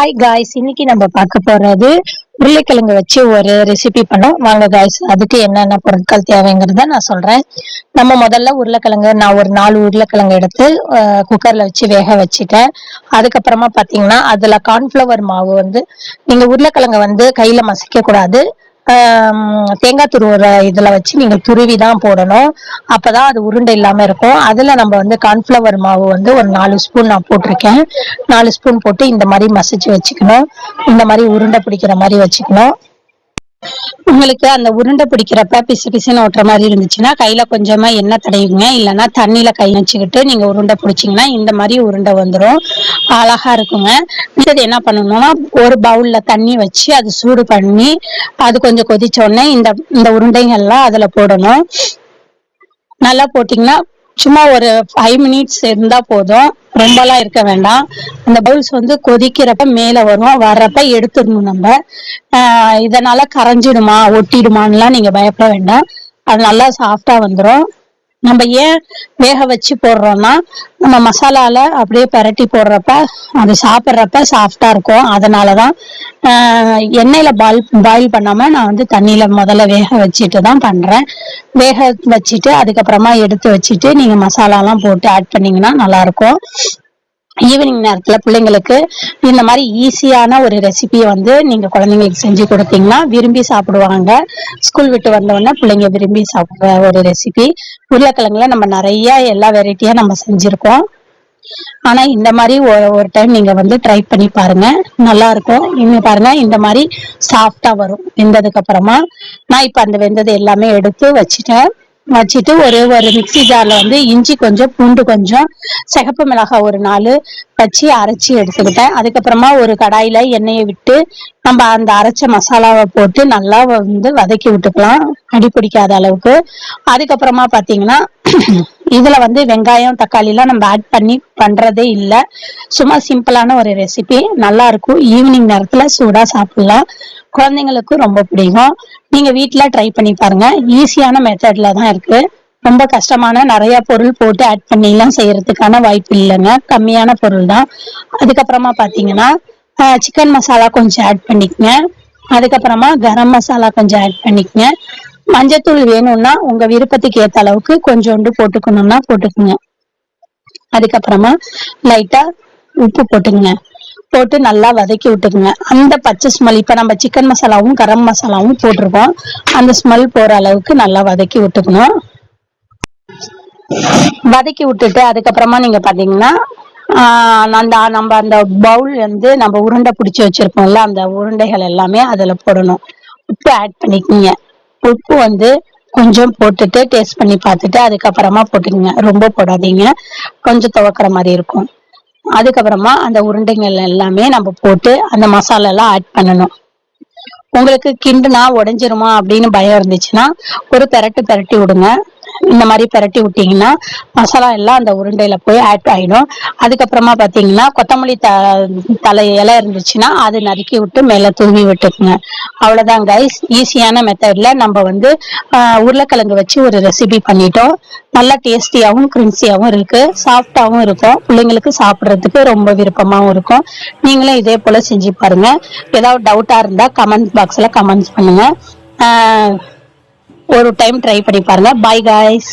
Hi guys இன்னைக்கு நம்ம பார்க்க போறது உருளைக்கிழங்கு வச்சு ஒரு ரெசிபி பண்ணோம். வாங்க காய்ஸ் அதுக்கு என்னென்ன பொருட்கள் தேவைங்கிறத நான் சொல்றேன். நம்ம முதல்ல உருளைக்கிழங்கு நான் ஒரு நாலு உருளைக்கிழங்கு எடுத்து குக்கர்ல வச்சு வேக வச்சுட்டேன். அதுக்கப்புறமா பாத்தீங்கன்னா அதுல கார்ன்ஃபிளவர் மாவு வந்து நீங்க உருளைக்கிழங்க வந்து கையில மசிக்க கூடாது. தேங்காய் துருவுற இதில் வச்சு நீங்கள் துருவி தான் போடணும். அப்பதான் அது உருண்டை இல்லாமல் இருக்கும். அதில் நம்ம வந்து கார்ன்ஃபிளவர் மாவு வந்து ஒரு நாலு ஸ்பூன் நான் போட்டிருக்கேன். நாலு ஸ்பூன் போட்டு இந்த மாதிரி மசிச்சு வச்சுக்கணும். இந்த மாதிரி உருண்டை பிடிக்கிற மாதிரி வச்சுக்கணும். உங்களுக்கு அந்த உருண்டை பிடிக்கிறப்ப பிசு பிசுன்னு ஓட்டுற மாதிரி இருந்துச்சுன்னா கையில கொஞ்சமா எண்ணெய் தடவிங்க இல்லைன்னா தண்ணியில கை வச்சுக்கிட்டு நீங்க உருண்டை பிடிச்சிங்கன்னா இந்த மாதிரி உருண்டை வந்துடும் அழகா இருக்குங்க. மிச்சது என்ன பண்ணணும்னா ஒரு பவுல்ல தண்ணி வச்சு அது சூடு பண்ணி அது கொஞ்சம் கொதிச்ச உடனே இந்த இந்த உருண்டைகள்லாம் அதுல போடணும். நல்லா போட்டிங்கன்னா சும்மா ஒரு ஃபைவ் மினிட்ஸ் இருந்தா போதும். ரொம்பலாம் இருக்க வேண்டாம். அந்த பவுல்ஸ் வந்து கொதிக்கிறப்ப மேல வரும். வர்றப்ப எடுத்துடணும் நம்ம. இதனால கரைஞ்சிடுமா ஒட்டிடுமான்னுலாம் நீங்க பயப்பட வேண்டாம். அது நல்லா சாஃப்டா வந்துடும் நம்ம ஏன் வேக வச்சு போடுறோம்னா நம்ம மசாலால அப்படியே பிரட்டி போடுறப்ப அது சாப்பிட்றப்ப சாஃப்டா இருக்கும். அதனாலதான் ஆஹ் எண்ணெயில பால் பாயில் பண்ணாம நான் வந்து தண்ணியில முதல்ல வேக வச்சுட்டு தான் பண்றேன். வேக வச்சுட்டு அதுக்கப்புறமா எடுத்து வச்சுட்டு நீங்க மசாலாலாம் போட்டு ஆட் பண்ணீங்கன்னா நல்லா இருக்கும் ஈவினிங் நேரத்துல பிள்ளைங்களுக்கு இந்த மாதிரி ஈஸியான ஒரு ரெசிபியை வந்து நீங்க குழந்தைங்களுக்கு செஞ்சு கொடுத்தீங்கன்னா விரும்பி சாப்பிடுவாங்க. ஸ்கூல் விட்டு வந்தோடனே பிள்ளைங்க விரும்பி சாப்பிடுற ஒரு ரெசிபி உருளைக்கிழங்குல நம்ம நிறைய எல்லா வெரைட்டியா நம்ம செஞ்சிருக்கோம். ஆனா இந்த மாதிரி ஒரு டைம் நீங்க வந்து ட்ரை பண்ணி பாருங்க. நல்லா இருக்கும். இங்க பாருங்க இந்த மாதிரி சாஃப்டா வரும். வெந்ததுக்கு அப்புறமா நான் இப்ப அந்த வெந்தது எல்லாமே எடுத்து வச்சுட்டேன். வச்சுட்டு ஒரு ஒரு மிக்சி ஜார்ல வந்து இஞ்சி கொஞ்சம் பூண்டு கொஞ்சம் சிகப்பு மிளகாய் ஒரு நாலு வச்சு அரைச்சி எடுத்துக்கிட்டேன். அதுக்கப்புறமா ஒரு கடாயில எண்ணெயை விட்டு நம்ம அந்த அரைச்ச மசாலாவை போட்டு நல்லா வந்து வதக்கி விட்டுக்கலாம். அடி பிடிக்காத அளவுக்கு. அதுக்கப்புறமா பாத்தீங்கன்னா இதுல வந்து வெங்காயம் தக்காளி எல்லாம் நம்ம ஆட் பண்ணி பண்றதே இல்லை. சும்மா சிம்பிளான ஒரு ரெசிபி நல்லா இருக்கும். ஈவினிங் நேரத்துல சூடா சாப்பிடலாம். குழந்தைங்களுக்கு ரொம்ப பிடிக்கும். நீங்க வீட்டுல ட்ரை பண்ணி பாருங்க. ஈஸியான மெத்தட்ல தான் இருக்கு. ரொம்ப கஷ்டமான நிறைய பொருள் போட்டு ஆட் பண்ணி எல்லாம் செய்யறதுக்கான வாய்ப்பு இல்லைங்க. கம்மியான பொருள் தான். அதுக்கப்புறமா பாத்தீங்கன்னா சிக்கன் மசாலா கொஞ்சம் ஆட் பண்ணிக்கங்க. அதுக்கப்புறமா கரம் மசாலா கொஞ்சம் ஆட் பண்ணிக்கங்க. மஞ்சத்தூள் வேணும்னா உங்க விருப்பத்துக்கு ஏத்த அளவுக்கு கொஞ்சோண்டு போட்டுக்கணும்னா போட்டுக்குங்க. அதுக்கப்புறமா லைட்டா உப்பு போட்டுங்க போட்டு நல்லா வதக்கி விட்டுக்குங்க. அந்த பச்சை ஸ்மெல் இப்ப நம்ம சிக்கன் மசாலாவும் கரம் மசாலாவும் போட்டிருக்கோம். அந்த ஸ்மெல் போற அளவுக்கு நல்லா வதக்கி விட்டுக்கணும். வதக்கி விட்டுட்டு அதுக்கப்புறமா நீங்க பாத்தீங்கன்னா அந்த நம்ம அந்த பவுல் வந்து நம்ம உருண்டை பிடிச்சி வச்சிருப்போம்ல அந்த உருண்டைகள் எல்லாமே அதுல போடணும். உப்பு ஆட் பண்ணிக்கோங்க. உப்பு வந்து கொஞ்சம் போட்டுட்டு டேஸ்ட் பண்ணி பார்த்துட்டு அதுக்கப்புறமா போட்டுக்கங்க. ரொம்ப போடாதீங்க. கொஞ்சம் துவக்கிற மாதிரி இருக்கும். அதுக்கப்புறமா அந்த உருண்டைகள் எல்லாமே நம்ம போட்டு அந்த மசாலா எல்லாம் ஆட் பண்ணணும். உங்களுக்கு கிண்டுனா உடைஞ்சிருமா அப்படின்னு பயம் இருந்துச்சுன்னா ஒரு பெரட்டு பெரட்டி விடுங்க. இந்த மாதிரி பெரட்டி விட்டீங்கன்னா மசாலா எல்லாம் அந்த உருண்டையில போய் ஆட் ஆயிடும். அதுக்கப்புறமா பாத்தீங்கன்னா கொத்தமல்லி த தலை இலை இருந்துச்சுன்னா அது நறுக்கி விட்டு மேல தூவி விட்டுக்குங்க. அவ்வளவுதான் கைஸ் ஈஸியான மெத்தட்ல நம்ம வந்து உருளைக்கிழங்கு வச்சு ஒரு ரெசிபி பண்ணிட்டோம். நல்லா டேஸ்டியாகவும் கிரின்சியாகவும் இருக்கு. சாஃப்டாகவும் இருக்கும். பிள்ளைங்களுக்கு சாப்பிட்றதுக்கு ரொம்ப விருப்பமாகவும் இருக்கும். நீங்களும் இதே போல செஞ்சு பாருங்க. ஏதாவது டவுட்டா இருந்தா கமெண்ட் பாக்ஸ்ல கமெண்ட்ஸ் பண்ணுங்க. ஒரு டைம் ட்ரை பண்ணி பாருங்க. Bye guys